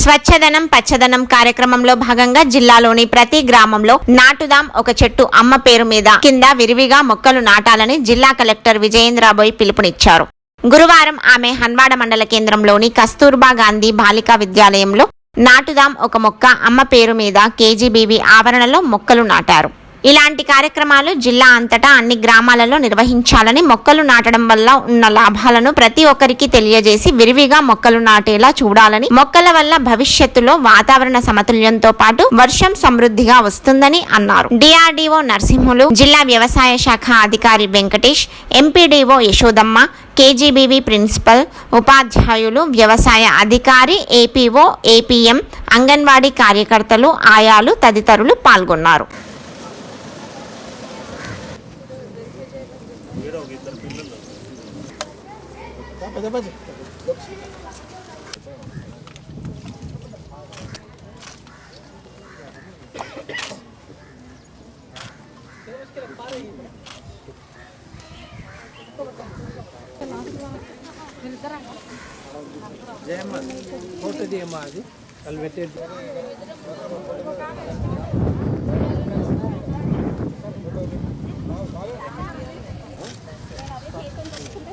స్వచ్ఛదనం పచ్చదనం కార్యక్రమంలో భాగంగా జిల్లాలోని ప్రతి గ్రామంలో నాటుదాం ఒక చెట్టు అమ్మ పేరు మీద కింద విరివిగా మొక్కలు నాటాలని జిల్లా కలెక్టర్ విజయేంద్రబోయ్ పిలుపునిచ్చారు. గురువారం ఆమె హన్వాడ మండల కేంద్రంలోని కస్తూర్బా గాంధీ బాలికా విద్యాలయంలో నాటుదాం ఒక మొక్క అమ్మ పేరు మీద కేజీబీవీ ఆవరణలో మొక్కలు నాటారు. ఇలాంటి కార్యక్రమాలు జిల్లా అంతటా అన్ని గ్రామాలలో నిర్వహించాలని మొక్కలు నాటడం వల్ల ఉన్న లాభాలను ప్రతి ఒక్కరికి తెలియజేసి విరివిగా మొక్కలు నాటేలా చూడాలని మొక్కల వల్ల భవిష్యత్తులో వాతావరణ సమతుల్యంతో పాటు వర్షం సమృద్ధిగా వస్తుందని అన్నారు. డిఆర్డీఓ నరసింహులు జిల్లా వ్యవసాయ శాఖ అధికారి Venkatesh MPDO Yashodamma KGBV principal ఉపాధ్యాయులు వ్యవసాయ అధికారి ఏపీఓ ఏపీఎం అంగన్వాడీ కార్యకర్తలు ఆయాలు తదితరులు పాల్గొన్నారు. ஜெயம்மா போட்டது ஏமா அது கல்வெட்டு